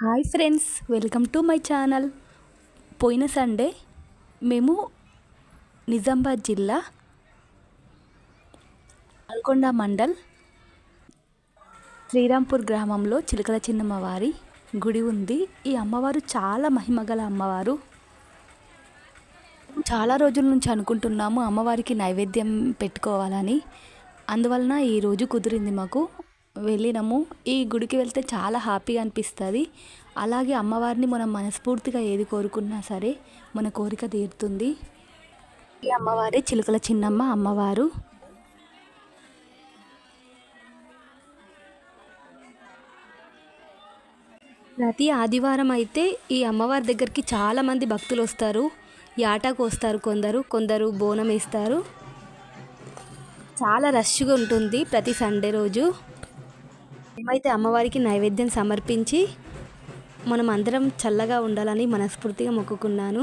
Hi friends welcome to my channel. పోయిన Sunday మేము నిజామాబాద్ జిల్లా నల్గొండ మండల్ శ్రీరాంపూర్ గ్రామంలో చిలకల చిన్నమ్మ వారి గుడి ఉంది. ఈ అమ్మవారు చాలా మహిమగల అమ్మవారు. చాలా రోజుల నుంచి అనుకుంటున్నాము అమ్మవారికి నైవేద్యం పెట్టుకోవాలని. అందువలన ఈరోజు కుదిరింది మాకు. వెళ్ళినాము. ఈ గుడికి వెళ్తే చాలా హ్యాపీగా అనిపిస్తుంది. అలాగే అమ్మవారిని మనం మనస్ఫూర్తిగా ఏది కోరుకున్నా సరే మన కోరిక తీరుతుంది. ఈ అమ్మవారే చిలుకల చిన్నమ్మ అమ్మవారు. ప్రతి ఆదివారం అయితే ఈ అమ్మవారి దగ్గరికి చాలామంది భక్తులు వస్తారు. యాటాకు వస్తారు కొందరు కొందరు బోనం వేస్తారు. చాలా రష్గా ఉంటుంది ప్రతి సండే రోజు. మేమైతే అమ్మవారికి నైవేద్యం సమర్పించి మనం అందరం చల్లగా ఉండాలని మనస్ఫూర్తిగా మొక్కుకున్నాను.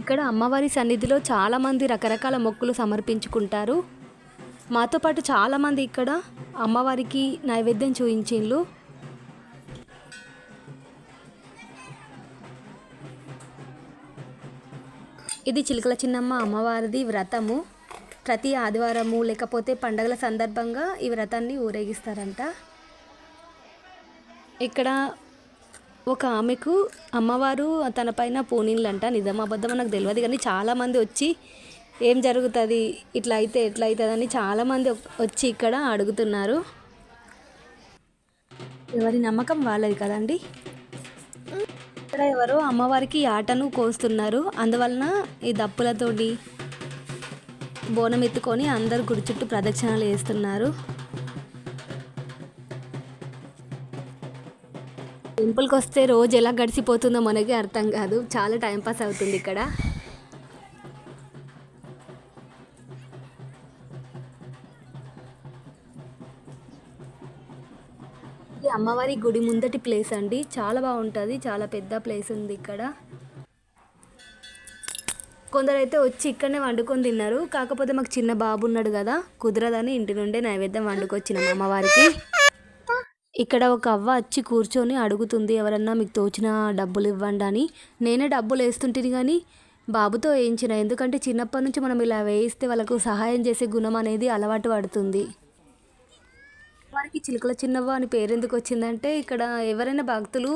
ఇక్కడ అమ్మవారి సన్నిధిలో చాలామంది రకరకాల మొక్కులు సమర్పించుకుంటారు. మాతో పాటు చాలామంది ఇక్కడ అమ్మవారికి నైవేద్యం చూయించిండ్లు ఇది చిలకల చిన్నమ్మ అమ్మవారిది వ్రతము. ప్రతి ఆదివారము లేకపోతే పండగల సందర్భంగా ఈ వ్రతాన్ని ఊరేగిస్తారంట. ఇక్కడ ఒక ఆమెకు అమ్మవారు తన పైన పూనీళ్ళంట నిజామాబద్దం నాకు తెలియదు కానీ చాలామంది వచ్చి ఏం జరుగుతుంది ఇట్లా అయితే ఎట్లా అవుతుంది అని చాలామంది వచ్చి ఇక్కడ అడుగుతున్నారు. ఎవరి నమ్మకం వాళ్ళది కదండి? ఇక్కడ ఎవరో అమ్మవారికి ఆటను కోస్తున్నారు. అందువలన ఈ దప్పులతోటి బోనం ఎత్తుకొని అందరు గుడి చుట్టూ ప్రదక్షిణాలు వేస్తున్నారు. టెంపుల్కి వస్తే రోజు ఎలా గడిచిపోతుందో మనకి అర్థం కాదు. చాలా టైంపాస్ అవుతుంది ఇక్కడ. ఇది అమ్మవారి గుడి ముందటి ప్లేస్ అండి. చాలా బాగుంటుంది. చాలా పెద్ద ప్లేస్ ఉంది ఇక్కడ. కొందరైతే వచ్చి ఇక్కడనే వండుకొని తిన్నారు. కాకపోతే మాకు చిన్న బాబు ఉన్నాడు కదా కుదరదని ఇంటి నుండే నైవేద్యం వండుకొచ్చినాం అమ్మవారికి. ఇక్కడ ఒక అవ్వ వచ్చి కూర్చొని అడుగుతుంది ఎవరన్నా మీకు తోచిన డబ్బులు ఇవ్వండి అని. నేనే డబ్బులు వేస్తుంటుంది కానీ బాబుతో వేయించిన. ఎందుకంటే చిన్నప్పటి నుంచి మనం ఇలా వేయిస్తే వాళ్ళకు సహాయం చేసే గుణం అనేది అలవాటు పడుతుంది. వారికి చిలుకల చిన్నవ్వ అని పేరు ఎందుకు వచ్చిందంటే ఇక్కడ ఎవరైనా భక్తులు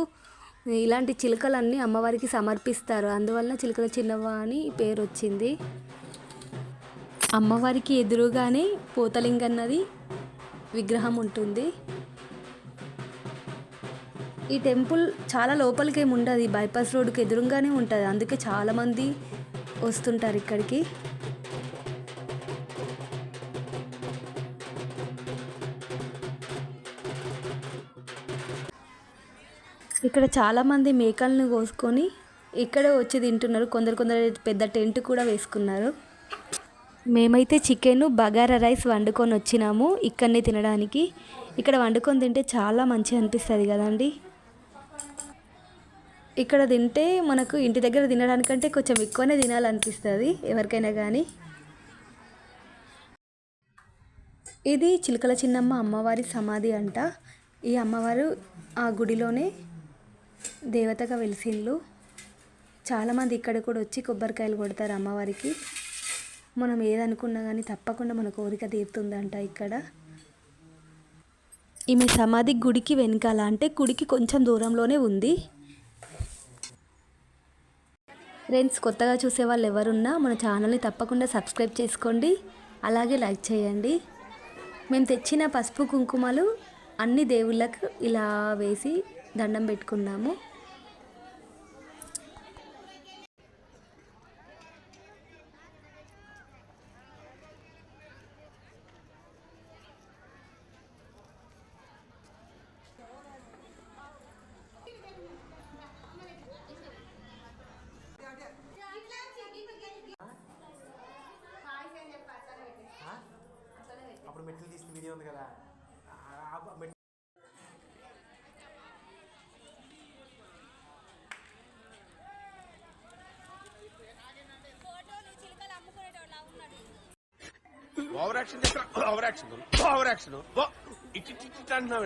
ఇలాంటి చిలుకలన్నీ అమ్మవారికి సమర్పిస్తారు. అందువలన చిలుకల చిన్నవ్వ అని పేరు వచ్చింది అమ్మవారికి ఎదురుగానే పోతలింగన్నది విగ్రహం ఉంటుంది. ఈ టెంపుల్ చాలా లోపలికి ఏమి ఉండదు బైపాస్ రోడ్డుకి ఎదురుగానే ఉంటుంది. అందుకే చాలామంది వస్తుంటారు ఇక్కడికి. ఇక్కడ చాలామంది మేకలను కోసుకొని ఇక్కడే వచ్చి తింటున్నారు. కొందరు కొందరు పెద్ద టెంట్ కూడా వేసుకున్నారు. మేమైతే చికెన్ బగారా రైస్ వండుకొని వచ్చినాము ఇక్కడనే తినడానికి. ఇక్కడ వండుకొని తింటే చాలా మంచిగా అనిపిస్తుంది కదండి. ఇక్కడ తింటే మనకు ఇంటి దగ్గర తినడానికంటే కొంచెం ఎక్కువనే తినాలనిపిస్తుంది ఎవరికైనా కానీ ఇది చిలకల చిన్నమ్మ అమ్మవారి సమాధి అంట. ఈ అమ్మవారు ఆ గుడిలోనే దేవతగా వెలిసిండ్లు. చాలామంది ఇక్కడ కూడా వచ్చి కొబ్బరికాయలు కొడతారు అమ్మవారికి. మనం ఏదనుకున్నా కానీ తప్పకుండా మన కోరిక తీరుతుందంట ఇక్కడ. ఈమె సమాధి గుడికి వెనకాల అంటే గుడికి కొంచెం దూరంలోనే ఉంది. ఫ్రెండ్స్ కొత్తగా చూసే వాళ్ళు ఎవరున్నా మన ఛానల్ని తప్పకుండా సబ్స్క్రైబ్ చేసుకోండి. అలాగే లైక్ చేయండి. మేము తెచ్చిన పసుపు కుంకుమలు అన్ని దేవుళ్ళకు ఇలా వేసి దండం పెట్టుకున్నాము. అప్పుడు మెట్లు తీసిన వీడియో ఉంది కదా. Over action over action over action ఇటు ఇటు ఇటు అంటున్నావు